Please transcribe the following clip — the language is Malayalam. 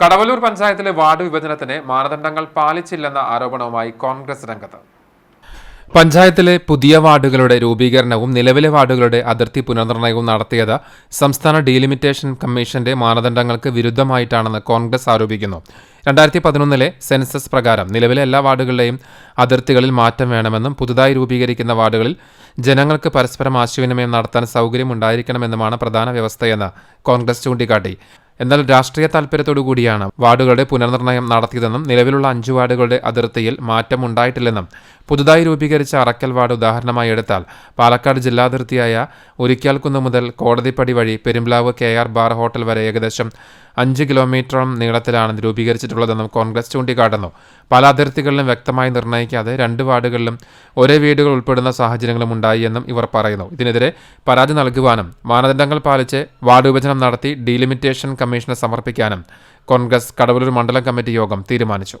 കടവലൂർ പഞ്ചായത്തിലെ വാർഡ് വിഭജനത്തിന് മാനദണ്ഡങ്ങൾ പാലിച്ചില്ലെന്ന ആരോപണവുമായി കോൺഗ്രസ് രംഗത്ത്. പഞ്ചായത്തിലെ പുതിയ വാർഡുകളുടെ രൂപീകരണവും നിലവിലെ വാർഡുകളുടെ അതിർത്തി പുനർനിർണയവും നടത്തിയത് സംസ്ഥാന ഡീലിമിറ്റേഷൻ കമ്മീഷന്റെ മാനദണ്ഡങ്ങൾക്ക് വിരുദ്ധമായിട്ടാണെന്ന് കോൺഗ്രസ് ആരോപിക്കുന്നു. രണ്ടായിരത്തി പതിനൊന്നിലെ സെൻസസ് പ്രകാരം നിലവിലെ എല്ലാ വാർഡുകളുടെയും അതിർത്തികളിൽ മാറ്റം വേണമെന്നും പുതുതായി രൂപീകരിക്കുന്ന വാർഡുകളിൽ ജനങ്ങൾക്ക് പരസ്പരം ആശയവിനിമയം നടത്താൻ സൗകര്യമുണ്ടായിരിക്കണമെന്നുമാണ് പ്രധാന വ്യവസ്ഥയെന്ന് കോൺഗ്രസ് ചൂണ്ടിക്കാട്ടി. എന്നാൽ രാഷ്ട്രീയ താൽപര്യത്തോടുകൂടിയാണ് വാർഡുകളുടെ പുനർനിർണയം നടത്തിയതെന്നും നിലവിലുള്ള അഞ്ച് വാർഡുകളുടെ അതിർത്തിയിൽ മാറ്റം ഉണ്ടായിട്ടില്ലെന്നും പുതുതായി രൂപീകരിച്ച അറക്കൽ വാർഡ് ഉദാഹരണമായി എടുത്താൽ പാലക്കാട് ജില്ലാതിർത്തിയായ ഉരിക്കാൽക്കുന്ന് മുതൽ കോടതിപ്പടി വഴി Perumplavu K R bar hotel വരെ ഏകദേശം അഞ്ച് കിലോമീറ്ററോളം നീളത്തിലാണ് രൂപീകരിച്ചിട്ടുള്ളതെന്നും കോൺഗ്രസ് ചൂണ്ടിക്കാട്ടുന്നു. പല അതിർത്തികളിലും വ്യക്തമായി നിർണയിക്കാതെ രണ്ട് വാർഡുകളിലും ഒരേ വീടുകൾ ഉൾപ്പെടുന്ന സാഹചര്യങ്ങളും ഉണ്ടായി എന്നും ഇവർ പറയുന്നു. ഇതിനെതിരെ പരാതി നൽകുവാനും മാനദണ്ഡങ്ങൾ പാലിച്ച് വാർഡ് വിഭജനം നടത്തി ഡീലിമിറ്റേഷൻ കമ്മീഷന് സമർപ്പിക്കാനും കോൺഗ്രസ് കടവലൂർ മണ്ഡലം കമ്മിറ്റി യോഗം തീരുമാനിച്ചു